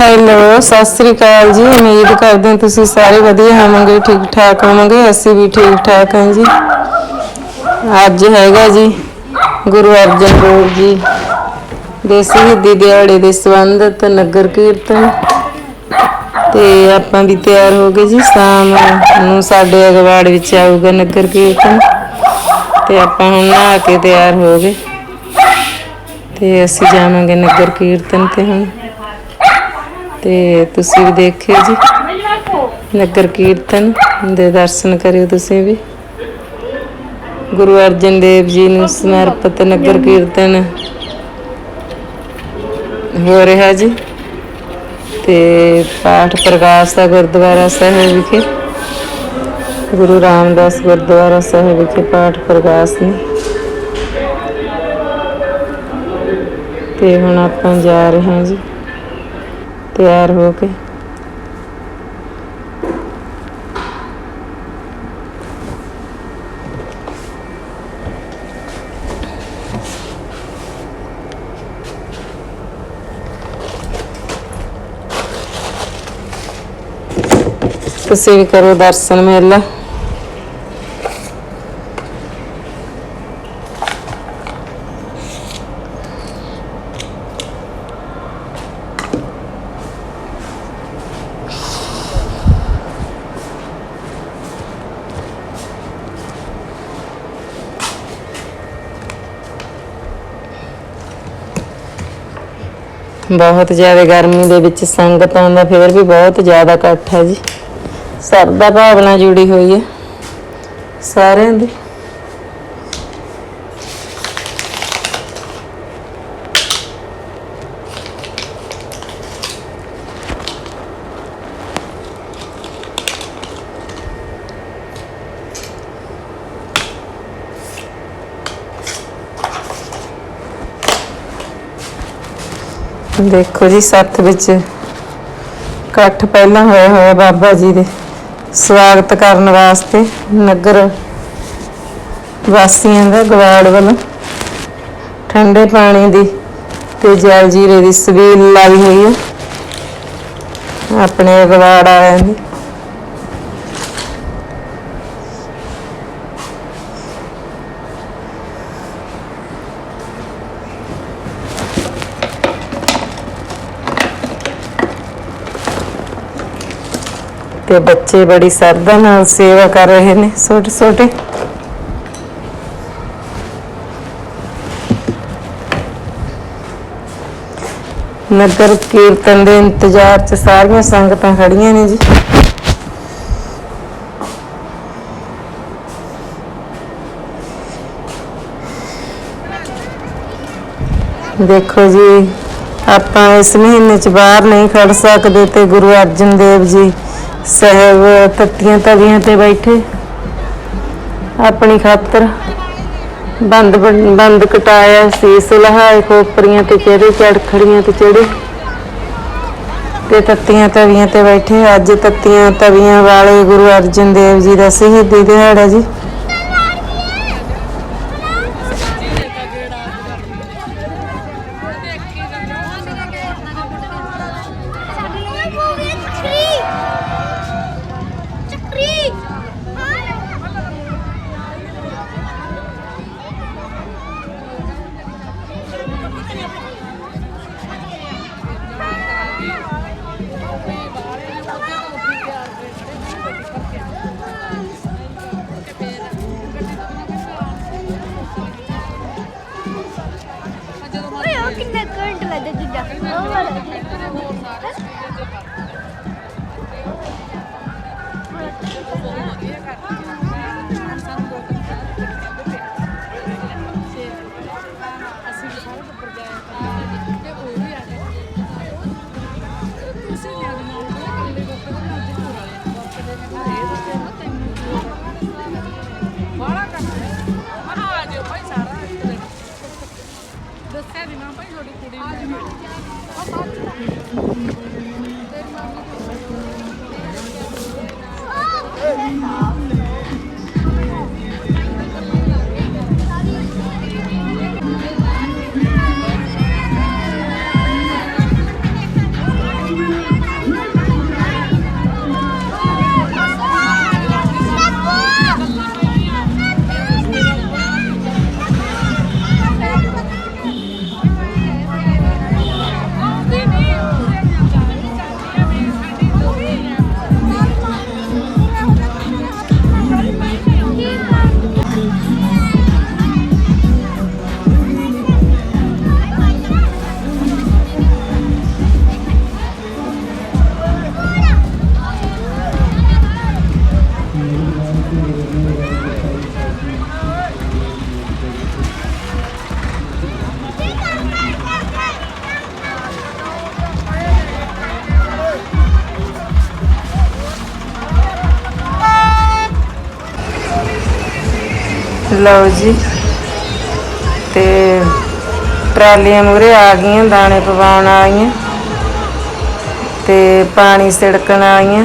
Hello, Sat Sri ਅਕਾਲ ਜੀ। ਉਮੀਦ ਕਰਦੇ ਹਾਂ ਤੁਸੀਂ ਸਾਰੇ ਵਧੀਆ ਹੋਵੋਗੇ ਠੀਕ ਠਾਕ ਹੋਵੋਗੇ। ਅਸੀਂ ਵੀ ਠੀਕ ਠਾਕ ਹਾਂ ਜੀ। ਅੱਜ ਹੈਗਾ ਜੀ ਗੁਰੂ ਅਰਜਨ ਦੇਵ ਜੀ ਦੇ ਸ਼ਹੀਦੀ ਦਿਹਾੜੇ ਦੇ ਸੰਬੰਧਤ ਨਗਰ ਕੀਰਤਨ। ਤੇ ਆਪਾਂ ਵੀ ਤਿਆਰ ਹੋ ਗਏ ਜੀ, ਸ਼ਾਮ ਨੂੰ ਸਾਡੇ ਅਗਵਾੜ ਵਿੱਚ ਆਊਗਾ ਨਗਰ ਕੀਰਤਨ। ਤੇ ਆਪਾਂ ਹੁਣ ਨਹਾ ਕੇ ਤਿਆਰ ਹੋ ਗਏ। ਤੇ ਅਸੀਂ ਜਾਵਾਂਗੇ ਨਗਰ ਕੀਰਤਨ ਤੇ ਹੁਣ। ਤੇ ਤੁਸੀਂ ਵੀ ਦੇਖਿਓ ਜੀ। ਨਗਰ ਕੀਰਤਨ ਦੇ ਦਰਸ਼ਨ ਕਰਿਓ ਤੁਸੀਂ ਵੀ। ਗੁਰੂ ਅਰਜਨ ਦੇਵ ਜੀ ਨੂੰ ਸਮਰਪਿਤ ਨਗਰ ਕੀਰਤਨ ਹੋ ਰਿਹਾ ਜੀ। ਤੇ ਪਾਠ ਪ੍ਰਕਾਸ਼ ਦਾ ਗੁਰਦੁਆਰਾ ਸਾਹਿਬ ਵਿਖੇ, ਗੁਰੂ ਰਾਮਦਾਸ ਗੁਰਦੁਆਰਾ ਸਾਹਿਬ ਵਿਖੇ ਪਾਠ ਪ੍ਰਕਾਸ਼ ਨੇ। ਤੇ ਹੁਣ ਆਪਾਂ ਜਾ ਰਹੇ ਹਾਂ ਜੀ। ਤਿਆਰ ਹੋ ਕੇ। ਤੁਸੀਂ ਵੀ ਕਰੋ ਦਰਸ਼ਨ ਮੇਲਾ। ਬਹੁਤ ਜ਼ਿਆਦਾ ਗਰਮੀ ਦੇ ਵਿੱਚ ਸੰਗਤਾਂ ਦਾ ਫਿਰ ਵੀ ਬਹੁਤ ਜ਼ਿਆਦਾ ਇਕੱਠ ਹੈ ਜੀ। ਸਰਦਾ ਭਾਵਨਾ ਜੁੜੀ ਹੋਈ ਹੈ। ਸਾਰਿਆਂ ਦੀ। ਦੇਖੋ ਜੀ ਸੱਥ ਵਿੱਚ ਇਕੱਠ ਪਹਿਲਾਂ ਹੋਇਆ ਹੋਇਆ ਬਾਬਾ ਜੀ ਦੇ। ਸਵਾਗਤ ਕਰਨ ਵਾਸਤੇ ਨਗਰ ਵਾਸੀਆਂ ਦਾ ਗਵਾੜ ਵੱਲੋਂ ਠੰਡੇ ਪਾਣੀ ਦੀ ਤੇ ਜਲ ਜੀਰੇ ਦੀ ਸਬੀਲ ਲਾਈ ਹੋਈ ਹੈ। ਆਪਣੇ ਗਵਾੜ ਵਾਲਿਆਂ ਦੀ। ਤੇ ਬੱਚੇ ਬੜੀ ਸਰਦਾ ਨਾਲ ਸੇਵਾ ਕਰ ਰਹੇ ਨੇ, ਛੋਟੇ ਛੋਟੇ। ਨਗਰ ਕੀਰਤਨ ਦੇ ਇੰਤਜ਼ਾਰ 'ਚ ਸਾਰੀਆਂ ਸੰਗਤਾਂ ਖੜੀਆਂ ਨੇ ਜੀ। ਦੇਖੋ ਜੀ, ਆਪਾਂ ਇਸ ਮਹੀਨੇ 'ਚ ਬਾਹਰ ਨਹੀਂ ਖੜ ਸਕਦੇ ਤੇ ਗੁਰੂ ਅਰਜਨ ਦੇਵ ਜੀ ਸਾਹਿਬ ਤੱਤੀਆਂ ਤਵੀਆਂ ਤੇ ਬੈਠੇ। ਆਪਣੀ ਖਾਤਰ ਬੰਦ ਬੰਦ ਕਟਾਇਆ ਸੀਸ ਲਹਾਏ ਖੋਪਰੀਆਂ ਤੇ ਚਿਹਰੇ ਚੜਖੜੀਆਂ ਤੇ ਚੜੇ ਤੇ ਤੱਤੀਆਂ ਤਵੀਆਂ ਤੇ ਬੈਠੇ। ਅੱਜ ਤੱਤੀਆਂ ਤਵੀਆਂ ਵਾਲੇ ਗੁਰੂ ਅਰਜਨ ਦੇਵ ਜੀ ਦਾ ਸ਼ਹੀਦੀ ਦਿਹਾੜਾ ਜੀ। ਲਓ ਜੀ। ਤੇ ਟਰਾਲੀਆਂ ਮੂਰੇ ਆ ਗਈਆਂ, ਦਾਣੇ ਪਵਾਉਣ ਆਈਆਂ। ਤੇ ਪਾਣੀ ਸਿੜਕਣ ਆਈਆਂ।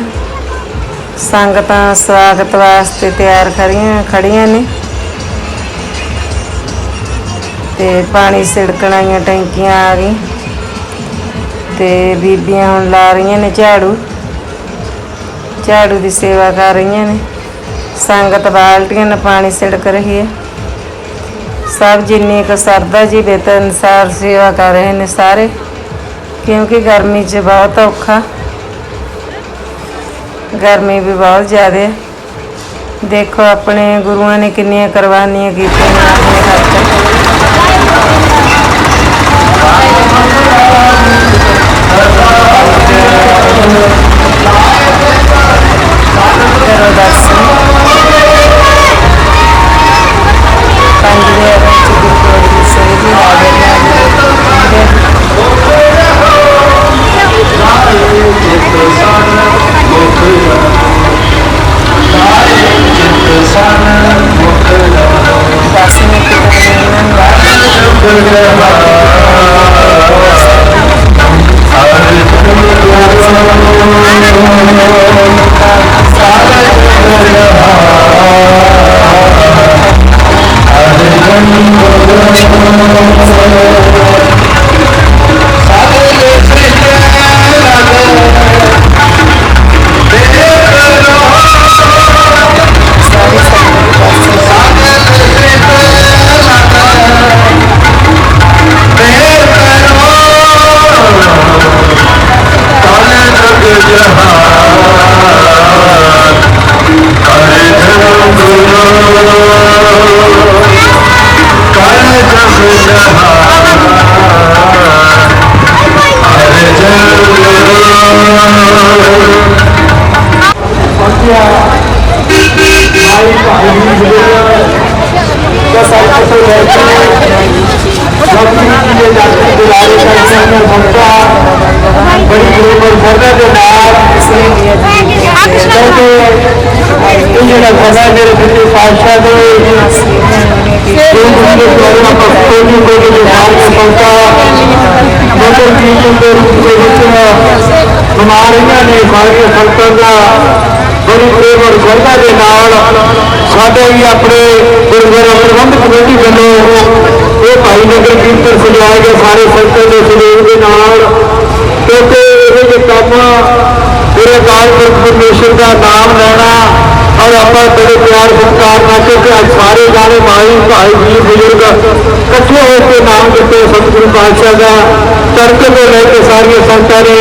ਸੰਗਤਾਂ ਸਵਾਗਤ ਵਾਸਤੇ ਤਿਆਰ ਖੜੀਆਂ ਖੜੀਆਂ ਨੇ। ਤੇ ਪਾਣੀ ਸਿੜਕਣ ਆਈਆਂ, ਟੈਂਕੀਆਂ ਆ ਗਈ ਤੇ ਬੀਬੀਆਂ ਹੁਣ ਲਾ ਰਹੀਆਂ ਨੇ ਝਾੜੂ। ਝਾੜੂ ਦੀ ਸੇਵਾ ਕਰ ਰਹੀਆਂ ਨੇ। ਸੰਗਤ ਬਾਲਟੀਆਂ ਨਾਲ ਪਾਣੀ ਸਿੜਕ ਰਹੀ ਹੈ। ਸਭ ਜਿੰਨੀ ਕੁ ਸਰਦਾ ਜੀ ਬੇਤ ਅਨਸਾਰ ਸੇਵਾ ਕਰ ਰਹੇ ਨੇ ਸਾਰੇ, ਕਿਉਂਕਿ ਗਰਮੀ 'ਚ ਬਹੁਤ ਔਖਾ। ਗਰਮੀ ਵੀ ਬਹੁਤ ਜ਼ਿਆਦਾ ਹੈ। ਦੇਖੋ ਆਪਣੇ ਗੁਰੂਆਂ ਨੇ ਕਿੰਨੀਆਂ ਕੁਰਬਾਨੀਆਂ ਕੀਤੀਆਂ ਆਪਣੇ ਖਾਤਰ ਬੜੀ ਦੇ ਨਾਲ ਕਿਉਂਕਿ ਇਹ ਜਿਹੜਾ ਮੇਰੇ ਦੇ ਗੁਰੂ ਦੇ ਦੁਆਰਾ ਆਪਾਂ ਕੋਈ ਵੀ ਕੋਈ ਵੀ ਮਾਰ ਕੇ ਪਹੁੰਚਾ ਮਦਰ ਜੀਵਨ ਦੇ ਰੂਪ ਦੇ ਵਿੱਚ ਬਿਮਾਰੀਆਂ ਨੇ ਸਾਰੀਆਂ ਸੰਤਾਂ ਦਾ ਬੜੀ ਔਰ ਸ਼ਰਧਾ ਦੇ ਨਾਲ ਸਾਡੇ ਵੀ ਆਪਣੇ ਗੁਰਦੁਆਰਾ ਪ੍ਰਬੰਧਕ ਕਮੇਟੀ ਵੱਲੋਂ ਇਹ ਭਾਈ ਨਗਰ ਕੀਰਤਨ ਸਜਾਏ ਗਏ ਸਾਰੇ ਸੰਤਾਂ ਦੇ ਸਹਿਯੋਗ ਦੇ ਨਾਲ ਕਿਉਂਕਿ ਇਹ ਜੇ ਅਕਾਲ ਪਰਮੇਸ਼ਰ ਦਾ ਨਾਮ ਲੈਣਾ ਔਰ ਆਪਾਂ ਬੜੇ ਪਿਆਰ ਸਤਿਕਾਰ ਨਾਲ, ਕਿਉਂਕਿ ਅੱਜ ਸਾਰੇ ਜਾਣੇ ਮਾਈ, ਭਾਈ ਜੀ ਬਜ਼ੁਰਗ ਇਕੱਠੇ ਹੋ ਕੇ ਨਾਮ ਦਿੱਤੇ ਸਤਿਗੁਰੂ ਪਾਤਸ਼ਾਹ ਦਾ। ਤੜਕੇ ਤੋਂ ਲੈ ਕੇ ਸਾਰੀਆਂ ਸੰਤਾਂ ਨੇ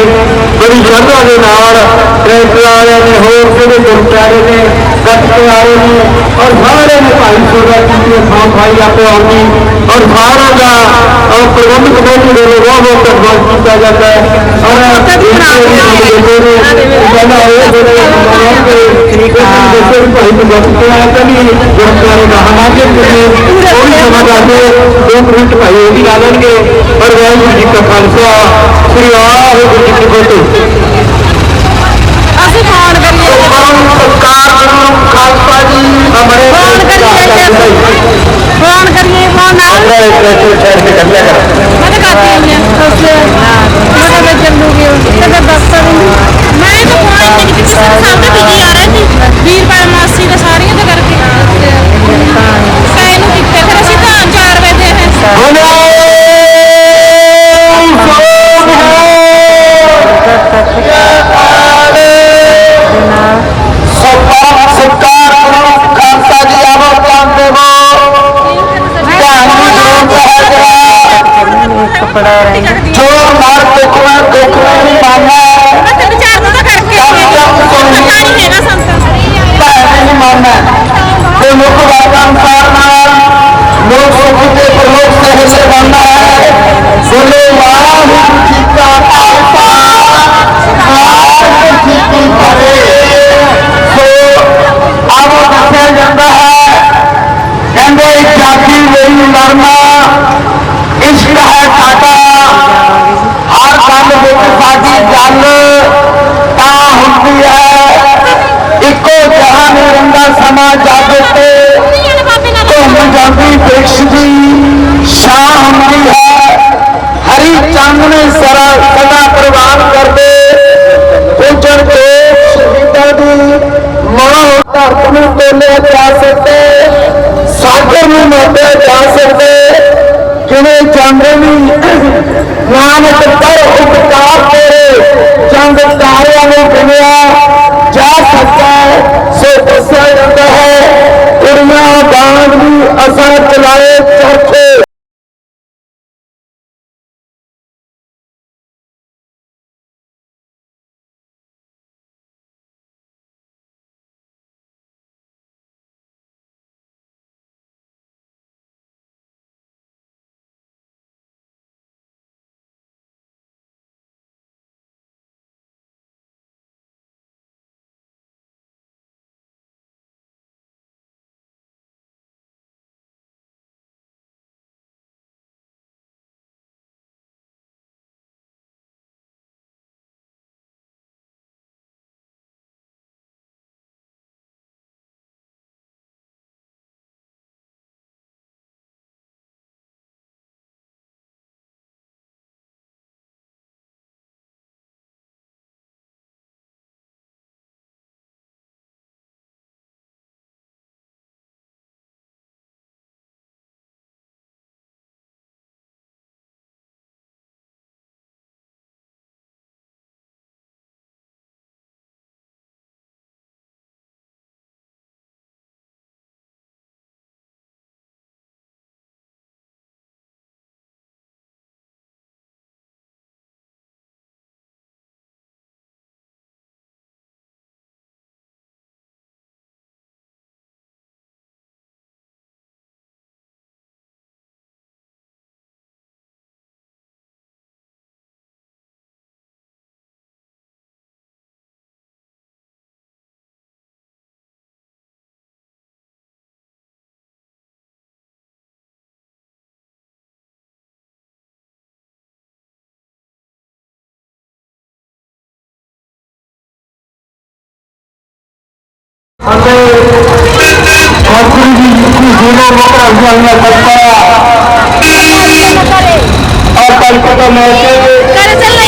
ਬੜੀ ਸ਼ਰਧਾ ਦੇ ਨਾਲ ਟਰੈਕਟਰ ਵਾਲਿਆਂ ਨੇ ਹੋਰ ਜਿਹੜੇ ਗੁਰਪਿਆਰੇ ਨੇ ਗੱਤ ਕੇ ਆਏ ਨੇ ਔਰ ਸਾਰੇ ਨੇ ਭਾਈ ਸੋਦਾ ਕੀਤੀ ਥਾਂ ਭਾਈ ਆਪੋ ਆਪਣੀ ਔਰ ਸਾਰਿਆਂ ਦਾ ਔਰ ਪ੍ਰਬੰਧਕ ਕਮੇਟੀ ਦੇ ਲੋਕ ਬਹੁਤ ਧੰਨਵਾਦ ਕੀਤਾ ਜਾਂਦਾ ਹੈ। ਔਰ ਪਹਿਲਾਂ ਇਹ ਜਿਹੜੇ ਦੱਸੋ ਵੀ ਭਾਈ ਨੂੰ ਵਕਤ ਤੋਂ ਆਇਆ ਤਾਂ ਨਹੀਂ ਗੁਰਦੁਆਰੇ ਦਾ ਹਮਾਰੇ ਤੇ ਕੋਈ ਸਮਾਂ ਕਰਦੇ ਦੋ ਮਿੰਟ ਭਾਈ ਇਹ ਵੀ ਲਾ ਲੈਣਗੇ ਔਰ ਵਾਹਿਗੁਰੂ ਜੀ ਕਾ ਖਾਲਸਾ ਸ੍ਰੀ ਵਾਹਿਗੁਰੂ ਜੀ ਕੀ ਫਤਿਹ ਅਸੀਂ ਫੋਨ ਕਰੀਏ ਸਰਕਾਰ ਗੁਰੂ ਖਾਲਸਾ ਜੀ। ਹਮਾਰੇ ਫੋਨ ਕਰੀਏ ਫੋਨ ਕਰੀਏ ਫੋਨ ਨਾਲ। ਮੈਂ ਕਰਦੀ ਹਾਂ ਮੈਂ ਤਾਂ ਮੈਂ ਅਤੇ ਆਖਰੀ ਦੀ ਮੁੱਖੀ ਜੀਵਨ ਮਕਰ ਜਾਨਾ ਕਰਤਾ ਆ ਕਲਕਤਾ ਮੈਂ ਤੇ ਕਰ ਚੱਲ।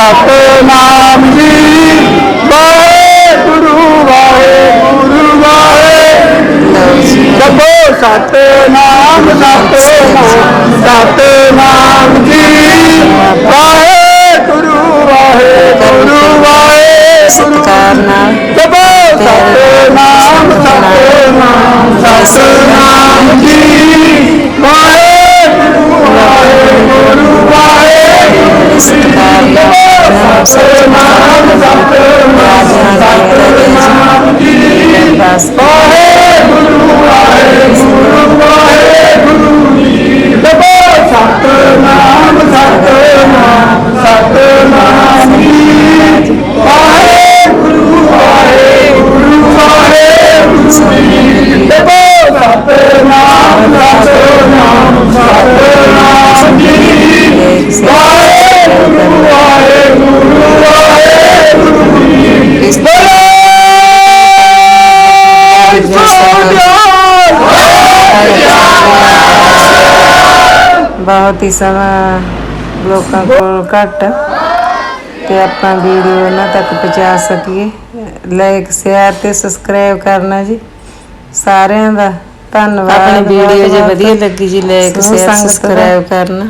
ਸਤਨਾਮ ਸਤਨਾਮ ਜੀ। ਵਾਹਿਗੁਰੂ ਵਾਹਿਗੁਰੂ ਵਾਹਿਗੁਰੂ। ਜਪੋ ਸਤਨਾਮ ਸਤਨਾਮ ਸਤਨਾਮ ਜੀ। ਵਾਹਿਗੁਰੂ ਵਾਹਿਗੁਰੂ ਵਾਹਿਗੁਰੂ। ਸਤਿਕਾਰ ਨਾਲ ਜਪੋ ਸਤਨਾਮ ਸਤਨਾਮ ਸਤਨਾਮ ਜੀ। ਵਾਹਿਗੁਰੂ ਵਾਹਿਗੁਰੂ ਵਾਹਿਗੁਰੂ। ਸਤਿਕਾਰ ਨਾਲ ਸਤਨਾਮ ਸਤਨਾਮ ਸਤਨਾਮ ਜੀ ਬਸ ਵਾਹਿਗੁਰੂ ਵਾਹਿਗੁਰੂ ਵਾਹਿਗੁਰੂ ਜੀ ਜਪੋ ਸਤਨਾਮ ਸਤਨਾਮ ਸਮਾਂ ਲੋਕਾਂ ਕੋਲ ਘੱਟ। ਤੇ ਆਪਾਂ ਵੀਡੀਓ ਉਹਨਾਂ ਤੱਕ ਪਹੁੰਚਾ ਸਕੀਏ। ਲਾਈਕ ਸ਼ੇਅਰ ਤੇ ਸਬਸਕ੍ਰਾਈਬ ਕਰਨਾ ਜੀ। ਸਾਰਿਆਂ ਦਾ ਧੰਨਵਾਦ। ਆਪਣੀ ਵੀਡੀਓ ਜੇ। ਵਧੀਆ ਲੱਗੀ ਜੀ ਲਾਈਕ ਸ਼ੇਅਰ ਸਬਸਕ੍ਰਾਈਬ ਕਰਨਾ।